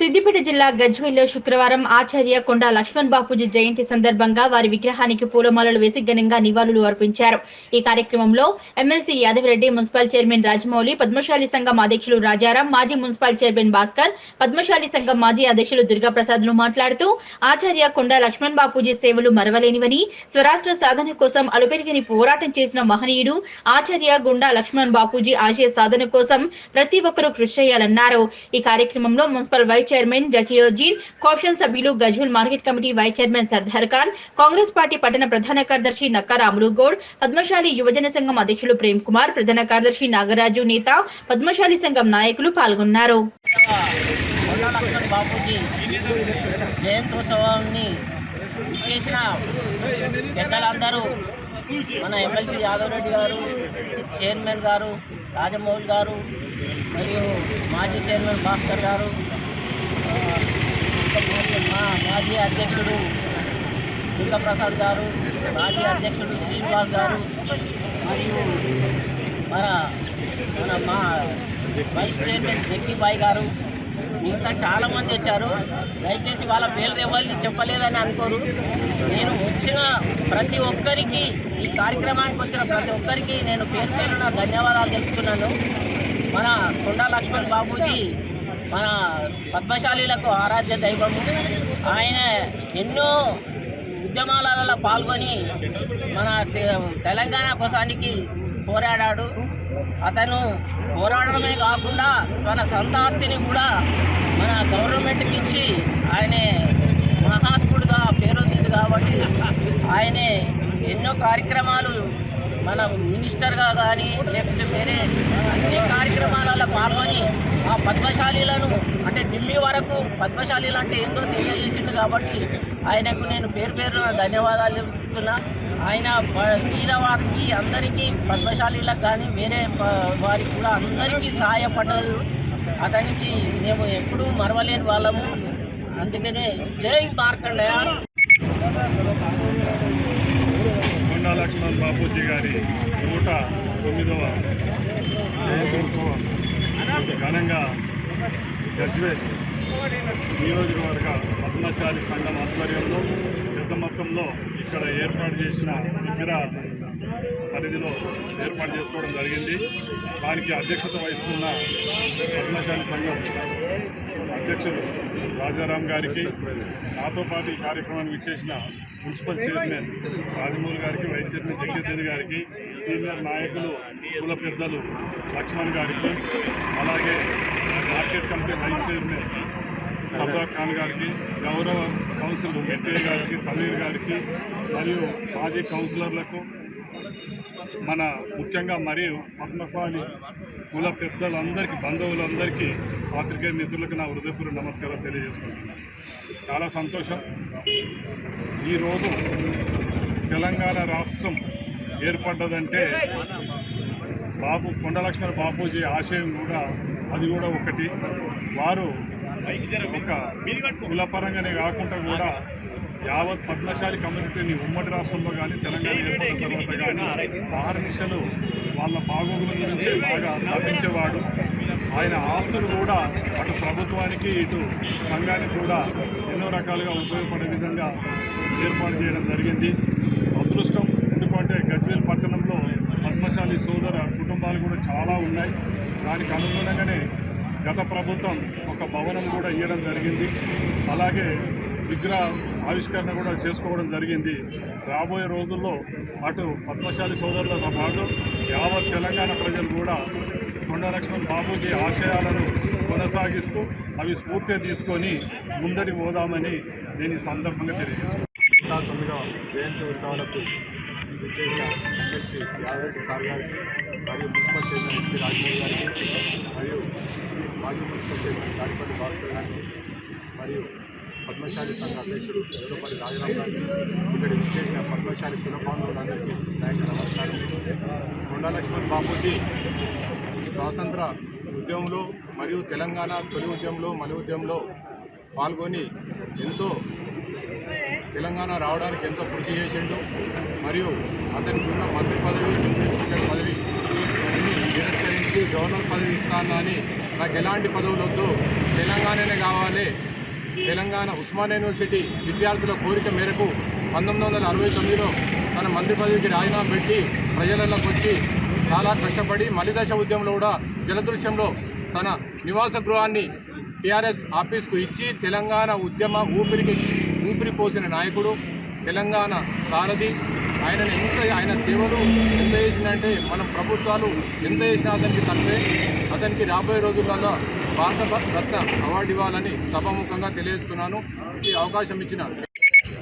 సిద్దిపేట జిల్లా గజ్వేల్లో శుక్రవారం ఆచార్య కొండ లక్ష్మణ్ బాపూజీ జయంతి సందర్భంగా వారి విగ్రహానికి పూలమాలలు వేసి ఘనంగా నివాళులు అర్పించారు. ఈ కార్యక్రమంలో MLC Yadavireddy municipal chairman Rajamouli Padmashali సంఘం అధ్యక్షులు రాజారాం మాజీ మున్సిపల్ చైర్మన్ భాస్కర్ పద్మశాలి సంఘం మాజీ అధ్యక్షులు దుర్గాప్రసాద్లు మాట్లాడుతూ ఆచార్య కొండ లక్ష్మణ్ బాపూజీ సేవలు మరవలేనివని స్వరాష్ట్ర సాధన కోసం అలుపెరిగిని పోరాటం చేసిన మహనీయుడు ఆచార్య గుండా లక్ష్మణ్ బాపూజీ ఆశయ సాధన కోసం ప్రతి ఒక్కరూ కృషి చేయాలన్నారు. ఈ కార్యక్రమంలో మున్సిపల్ వైస్ చైర్మన్ జకియోజీన్ కోప్షన్ సభ్యులు Gajwel market committee vice chairman Sardar Khan Congress party పట్టణ ప్రధాన కార్యదర్శి నక్కా రాములు గౌడ్ పద్మశాలి యువజన సంఘం అధ్యక్షులు ప్రేమ్ కుమార్ ప్రధాన కార్యదర్శి నాగరాజు నేత పద్మశాలి సంఘం నాయకులు పాల్గొన్నారు బాపూజీ జయంత్యోత్సవాన్ని చేసిన పెద్దలందరూ మన ఎమ్మెల్సీ యాదవ్ రెడ్డి గారు చైర్మన్ గారు రాజమౌళి గారు మరియు మాజీ చైర్మన్ భాస్కర్ గారు మాజీ అధ్యక్షుడు దుర్గాప్రసాద్ గారు మాజీ అధ్యక్షుడు శ్రీనివాస్ గారు మరియు మన మన మా వైస్ చైర్మన్ జగ్గిబాయ్ గారు. మిగతా చాలామంది వచ్చారు. దయచేసి వాళ్ళ పేర్లు ఎవరిని చెప్పలేదని అనుకోరు. నేను వచ్చిన ప్రతి ఒక్కరికి ఈ కార్యక్రమానికి వచ్చిన ప్రతి ఒక్కరికి నేను పేరు పేరున ధన్యవాదాలు తెలుపుతున్నాను. మన కొండా లక్ష్మణ్ బాబూజీ మన పద్మశాలీలకు ఆరాధ్య దైవము ఆయన ఎన్నో ఉద్యమాలలో పాల్గొని మన తె- తెలంగాణ కోసానికి పోరాడాడు. అతను పోరాడడమే కాకుండా తన సొంత ఆస్తిని కూడా మన గవర్నమెంట్కి ఇచ్చి ఆయనే మహాత్ముడుగా పేరొందింది కాబట్టి ఆయనే ఎన్నో కార్యక్రమాలు మన మినిస్టర్గా కానీ లేకపోతే వేరే అన్ని కార్యక్రమాలలో పాల్గొని ఆ పద్మశాలీలను అంటే ఢిల్లీ వరకు పద్మశాలీలు అంటే ఏందో తెలియజేసిండు కాబట్టి ఆయనకు నేను పేరు పేరున ధన్యవాదాలు చెప్తున్నా. ఆయన ప- పేదవారికి అందరికీ పద్మశాలీలకు కానీ వేరే వారికి కూడా అందరికీ సహాయపడ్డారు. అతనికి మేము ఎప్పుడూ మరవలేని వాళ్ళము. అందుకనే జై మార్కండయ. కొండా లక్ష్మణ్ బాపూజీ గారి నూట తొమ్మిదవ జయంత్యోత్సవం. ఘనంగా గజ్వేల్ నియోజకవర్గ పద్మశాలి సంఘం ఆధ్వర్యంలో పెద్ద మొత్తంలో ఇక్కడ ఏర్పాటు చేసిన విగ్రహ పరిధిలో ఏర్పాటు చేసుకోవడం జరిగింది. దానికి అధ్యక్షత వహిస్తున్న పద్మశాలి సంఘం అధ్యక్షులు రాజారాం గారికి నాతో పాటు ఈ కార్యక్రమానికి ఇచ్చేసిన మున్సిపల్ చైర్మన్ రాజమౌళి గారికి వైస్ చైర్మన్ జగ్గేశ్వరి గారికి సీనియర్ నాయకులు కుల పెద్దలు లక్ష్మణ్ గారికి అలాగే market committee vice chairman Sardar Khan గారికి గౌరవ కౌన్సిల్ వెంకయ్య గారికి సమీర్ గారికి మరియు మాజీ కౌన్సిలర్లకు మన ముఖ్యంగా మరియు పద్మశాలి కుల పెద్దలందరికీ బంధువులందరికీ పాత్రికేయ మిత్రులకు నా హృదయపూర్వ నమస్కారం తెలియజేసుకుంటున్నాను. చాలా సంతోషం. ఈరోజు తెలంగాణ రాష్ట్రం ఏర్పడ్డదంటే బాబు కొండలక్ష్మణ బాపూజీ ఆశయం కూడా అది కూడా ఒకటి. వారు ఒక కులపరంగానే కాకుండా కూడా యావత్ పద్మశాలి కమ్యూనిటీని ఉమ్మడి రాష్ట్రంలో కానీ తెలంగాణ ఏర్పడిన తర్వాత కానీ మహర్నిశలు వాళ్ళ బాగోగుల గురించి బాగా లభించేవాడు ఆయన ఆస్తులు కూడా అటు ప్రభుత్వానికి ఇటు సంఘానికి కూడా ఎన్నో రకాలుగా ఉపయోగపడే విధంగా ఏర్పాటు చేయడం జరిగింది. అదృష్టం ఎందుకంటే గజ్వేల్ పట్టణంలో పద్మశాలి సోదర కుటుంబాలు కూడా చాలా ఉన్నాయి. దానికి అనుగుణంగానే గత ప్రభుత్వం ఒక భవనం కూడా ఇవ్వడం జరిగింది. అలాగే విగ్రహ ఆవిష్కరణ కూడా చేసుకోవడం జరిగింది. రాబోయే రోజుల్లో అటు పద్మశాలి సోదరులతో పాటు యావత్ తెలంగాణ ప్రజలు కూడా కొండలక్ష్మణ్ బాబూజీ ఆశయాలను కొనసాగిస్తూ అవి స్ఫూర్తిగా తీసుకొని ముందడి పోదామని నేను ఈ సందర్భంగా తెలియజేస్తున్నాను. తొమ్మిదవ జయంతి ఉత్సవాలకు విచ్చేసిన ఎమ్మెల్సీ యాదరెడ్డి సార్ గారికి మరియు మున్సిపల్ చైర్మన్ ఎన్సీ రాజమౌళి గారికి మరియు మాజీ మున్సిపల్ చైర్మన్ దాడిపల్లి భాస్కర్ గారికి మరియు పద్మశాలి సంఘ అధ్యక్షుడు ఎదురుపల్లి రాజరామ్ గారికి ఇక్కడ విచ్చేసిన పద్మశాలి కుల బాంధవులందరికీ నమస్కారం. కొండలక్ష్మణ్ బాపూజీ స్వాతంత్ర ఉద్యమంలో మరియు తెలంగాణ తొలి ఉద్యమంలో మలి ఉద్యమంలో పాల్గొని ఎంతో తెలంగాణ రావడానికి ఎంతో కృషి చేసిండు. మరియు అతనికి ఉన్న మంత్రి పదవి స్పీకర్ పదవి తిరస్కరించి గవర్నర్ పదవి ఇస్తానని నాకు ఎలాంటి పదవులు వద్దు తెలంగాణనే కావాలి. తెలంగాణ ఉస్మాన్ యూనివర్సిటీ విద్యార్థుల కోరిక మేరకు పంతొమ్మిది వందల అరవై తొమ్మిదిలో తన మంత్రి పదవికి రాజీనామా పెట్టి ప్రజలలోకి వచ్చి చాలా కష్టపడి మలిదశ ఉద్యమంలో కూడా జలదృశ్యంలో తన నివాస గృహాన్ని టీఆర్ఎస్ ఆఫీస్కు ఇచ్చి తెలంగాణ ఉద్యమ ఊపిరికి ఊపిరి పోసిన నాయకుడు తెలంగాణ సారథి. ఆయన ఎంత ఆయన సేవలు ఎంత చేసినంటే మన ప్రభుత్వాలు ఎంత చేసినా అతనికి తప్పే. అతనికి రాబోయే రోజులలో భారత రత్న అవార్డు ఇవ్వాలని సభాముఖంగా తెలియజేస్తున్నాను. ఈ అవకాశం ఇచ్చిన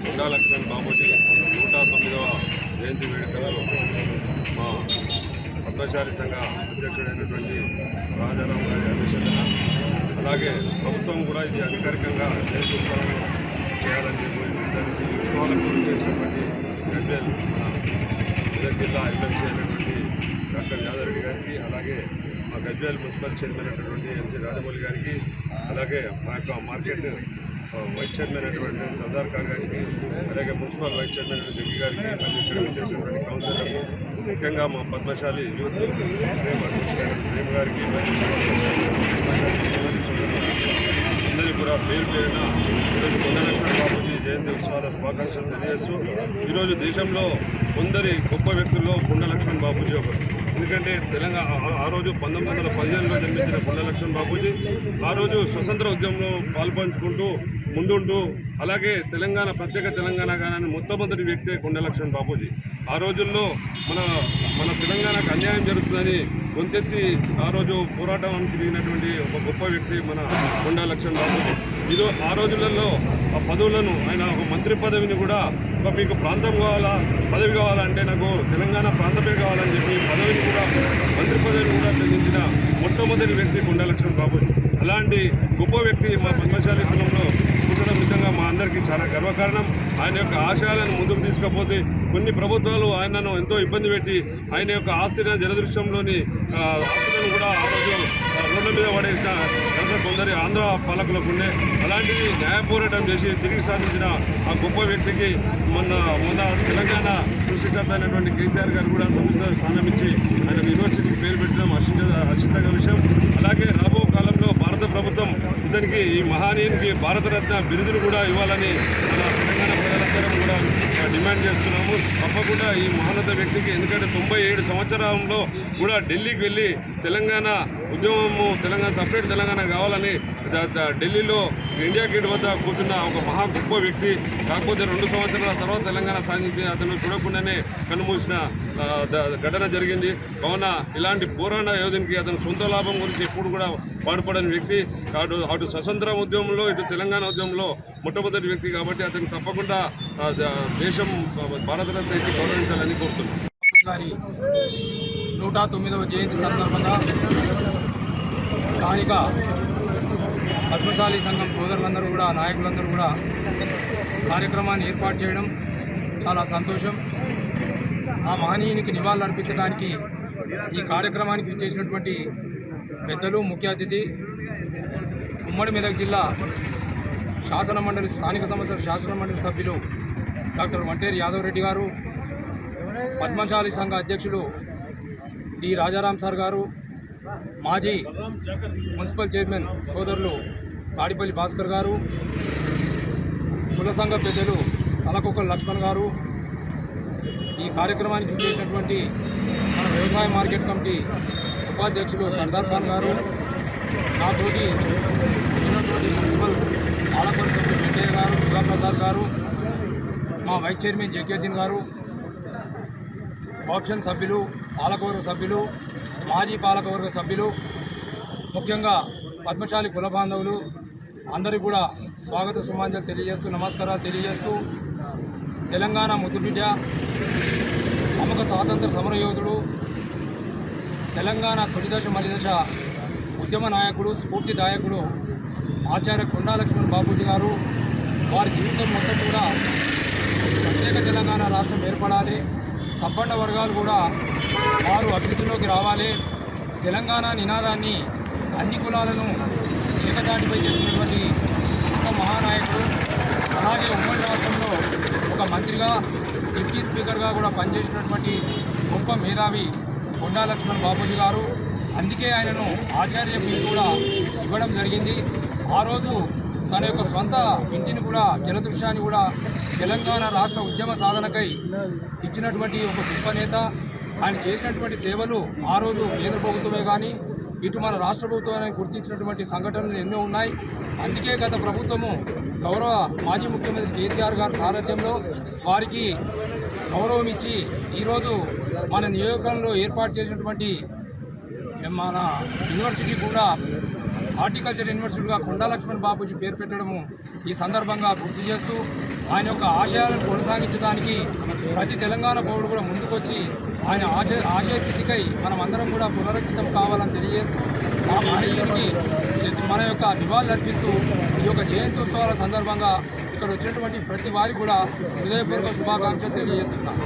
గుండా లక్ష్మణ్ నూట తొమ్మిదవ జయంతి వేడుకలలో మా పద్మశాలి సంఘ అధ్యక్షుడైనటువంటి రాజారాం గారి అధ్యక్షతన అలాగే ప్రభుత్వం కూడా ఇది అధికారికంగా జయంతి చేయాలని చెప్పి దానికి ఉత్సవాలకు చేసినటువంటి ఎంఎల్ మన జిల్లా ఎమ్మెల్సీ అయినటువంటి డాక్టర్ యాదవరెడ్డి గారికి అలాగే మా గజ్వేల్ మున్సిపల్ చైర్మన్ అయినటువంటి ఎంసీ రాజమౌళి గారికి అలాగే మా యొక్క మార్కెట్ వైస్ చైర్మన్ అయినటువంటి సర్దార్ ఖాన్ గారికి అలాగే మున్సిపల్ వైస్ చైర్మన్ జగ్గి గారికి మరియు ఇక్కడ చేసినటువంటి కౌన్సిలర్ ముఖ్యంగా మా పద్మశాలి యూత్ ప్రేమ్ గారికి అందరికీ కూడా పేరు పేరిన ఈరోజు కొండలక్ష్మణ బాబుజీ జయంతి ఉత్సవాల శుభాకాంక్షలు తెలియజేస్తూ ఈరోజు దేశంలో కొందరి గొప్ప వ్యక్తుల్లో కొండ లక్ష్మణ్ బాబుజీ ఒకరు. ఎందుకంటే తెలంగాణ ఆ- రోజు పంతొమ్మిది వందల పదిహేనులో జన్మించిన కొండ లక్ష్మణ్ బాబుజీ ఆ రోజు స్వతంత్ర ఉద్యమంలో పాల్పంచుకుంటూ ముందుంటూ అలాగే తెలంగాణ ప్రత్యేక తెలంగాణ గానాన్ని మొట్టమొదటి వ్యక్తే కొండ లక్ష్మణ్ బాబుజీ ఆ రోజుల్లో మన మన తెలంగాణకు అన్యాయం జరుగుతుందని గొంతెత్తి ఆ రోజు పోరాటానికి దిగినటువంటి ఒక గొప్ప వ్యక్తి మన కొండా లక్ష్మణ్ బాబుజీ ఆ రోజులలో ఆ పదవులను ఆయన ఒక మంత్రి పదవిని కూడా ఒక మీకు ప్రాంతం కావాలా పదవి కావాలంటే నాకు తెలంగాణ ప్రాంతమే కావాలని చెప్పి పదవిని కూడా మంత్రి పదవిని కూడా చెందించిన మొట్టమొదటి వ్యక్తి కొండా బాబు. అలాంటి గొప్ప వ్యక్తి మా పద్మశాలి కులంలో పుట్టడం నిజంగా మా అందరికీ చాలా గర్వకారణం. ఆయన యొక్క ఆశయాలను ముందుకు తీసుకపోతే కొన్ని ప్రభుత్వాలు ఆయనను ఎంతో ఇబ్బంది పెట్టి ఆయన యొక్క ఆస్తిని జలదృశ్యంలోని ఆస్తులను కూడా రోడ్ల మీద పడేసిన ఘనత కొందరి ఆంధ్ర పాలకులకు ఉండే అలాంటివి న్యాయ పోరాటం చేసి తిరిగి సాధించిన ఆ గొప్ప వ్యక్తికి మొన్న మొన్న తెలంగాణ సృష్టికర్త అయినటువంటి కేసీఆర్ గారు కూడా సముద్ర స్థానం ఇచ్చి ఆయన యూనివర్సిటీకి పేరు పెట్టడం హర్షించ హర్షించగ విషయం. అలాగే రాబో కాలంలో భారత ప్రభుత్వం ఇతనికి ఈ మహానీయునికి భారతరత్న బిరుదును కూడా ఇవ్వాలని మన తెలంగాణ ప్రజలందరం కూడా డిమాండ్ చేస్తున్నాము. తప్పకుండా ఈ మహానత వ్యక్తికి ఎందుకంటే తొంభై ఏడు సంవత్సరంలో కూడా ఢిల్లీకి వెళ్ళి తెలంగాణ ఉద్యమము తెలంగాణ సపరేట్ తెలంగాణ కావాలని ఢిల్లీలో ఇండియా గేట్ వద్ద కూర్చున్న ఒక మహా గొప్ప వ్యక్తి. కాకపోతే రెండు సంవత్సరాల తర్వాత తెలంగాణ సాధించి అతను చూడకుండానే కన్నుమూసిన ఘటన జరిగింది. కావున ఇలాంటి పోరాట యోధునికి అతను సొంత లాభం గురించి ఎప్పుడు కూడా పాటుపడని వ్యక్తి. అటు అటు స్వతంత్ర ఉద్యమంలో ఇటు తెలంగాణ ఉద్యమంలో మొట్టమొదటి వ్యక్తి కాబట్టి అతను తప్పకుండా దేశం భారతరత్న ఇచ్చి గౌరవించాలని కోరుతున్నాను. నూట తొమ్మిదవ జయంతి సందర్భంగా స్థానిక పద్మశాలి సంఘం సోదరులందరూ కూడా నాయకులందరూ కూడా కార్యక్రమాన్ని ఏర్పాటు చేయడం చాలా సంతోషం. ఆ మహనీయునికి నివాళులు అర్పించడానికి ఈ కార్యక్రమానికి విచ్చేసినటువంటి పెద్దలు ముఖ్య అతిథి ఉమ్మడి మెదక్ జిల్లా శాసన మండలి స్థానిక సంస్థల శాసన మండలి సభ్యులు డాక్టర్ వంటేరు యాదవ్ రెడ్డి గారు పద్మశాలి సంఘ అధ్యక్షులు డి రాజారాం సార్ గారు మాజీ మున్సిపల్ చైర్మన్ సోదరులు తాడిపల్లి భాస్కర్ గారు కుల సంఘ పెద్దలు తలకొక్కల లక్ష్మణ్ గారు. ఈ కార్యక్రమానికి చేసినటువంటి మన వ్యవసాయ మార్కెట్ కమిటీ ఉపాధ్యక్షులు సర్దార్ ఖాన్ గారు నాతోటి వచ్చినటువంటి మున్సిపల్ పాలకొండ సభ్యులు వెంకయ్య గారు దుర్గాప్రసాద్ గారు మా వైస్ చైర్మన్ జగ్యోద్దీన్ గారు ఆప్షన్ సభ్యులు పాలకవర్గ సభ్యులు మాజీ పాలకవర్గ సభ్యులు ముఖ్యంగా పద్మశాలి కుల బాంధవులు అందరికీ కూడా స్వాగత సుమాంజలు తెలియజేస్తూ నమస్కారాలు తెలియజేస్తూ తెలంగాణ ముద్దుబిడ్డ ప్రముఖ స్వాతంత్ర సమరయోధుడు తెలంగాణ తొలిదశ మలిదశ ఉద్యమ నాయకుడు స్ఫూర్తిదాయకుడు ఆచార్య కొండా లక్ష్మణ్ బాబూజీ గారు. వారి జీవితం మొత్తం కూడా ప్రత్యేక తెలంగాణ రాష్ట్రం ఏర్పడాలి. సంపన్న వర్గాలు కూడా వారు అభివృద్ధిలోకి రావాలి. తెలంగాణ నినాదాన్ని అన్ని కులాలను ఏకదాటిపై చేసినటువంటి ఒక మహానాయకుడు అలాగే ఉమ్మడి రాష్ట్రంలో ఒక మంత్రిగా డిప్యూటీ స్పీకర్గా కూడా పనిచేసినటువంటి గొప్ప మేధావి కొండా లక్ష్మణ్ బాబూజీ గారు. అందుకే ఆయనను ఆచార్య బిరుదు కూడా ఇవ్వడం జరిగింది. ఆ రోజు తన యొక్క సొంత ఇంటిని కూడా జలదృశ్యాన్ని కూడా తెలంగాణ రాష్ట్ర ఉద్యమ సాధనకై ఇచ్చినటువంటి ఒక గొప్ప నేత. ఆయన చేసినటువంటి సేవలు ఆ రోజు కేంద్ర ప్రభుత్వమే కానీ ఇటు మన రాష్ట్ర ప్రభుత్వాన్ని గుర్తించినటువంటి సంఘటనలు ఎన్నో ఉన్నాయి. అందుకే గత ప్రభుత్వము గౌరవ మాజీ ముఖ్యమంత్రి కేసీఆర్ గారి సారథ్యంలో వారికి గౌరవం ఇచ్చి ఈరోజు మన నియోజకంలో ఏర్పాటు చేసినటువంటి మన యూనివర్సిటీ కూడా హార్టికల్చర్ యూనివర్సిటీగా కొండా లక్ష్మణ్ బాబూజీ పేరు పెట్టడము ఈ సందర్భంగా గుర్తు చేస్తూ ఆయన యొక్క ఆశయాలను కొనసాగించడానికి ప్రతి తెలంగాణ పౌరుడు కూడా ముందుకొచ్చి ఆయన ఆశయ ఆశయ స్థితికై మనం అందరం కూడా పునరంకితం కావాలని తెలియజేస్తూ ఆ మహనీయునికి మన యొక్క నివాళులు అర్పిస్తూ ఈ యొక్క జయంతి ఉత్సవాల సందర్భంగా ఇక్కడ వచ్చినటువంటి ప్రతి వారికి కూడా హృదయపూర్వక శుభాకాంక్షలు తెలియజేస్తున్నాను.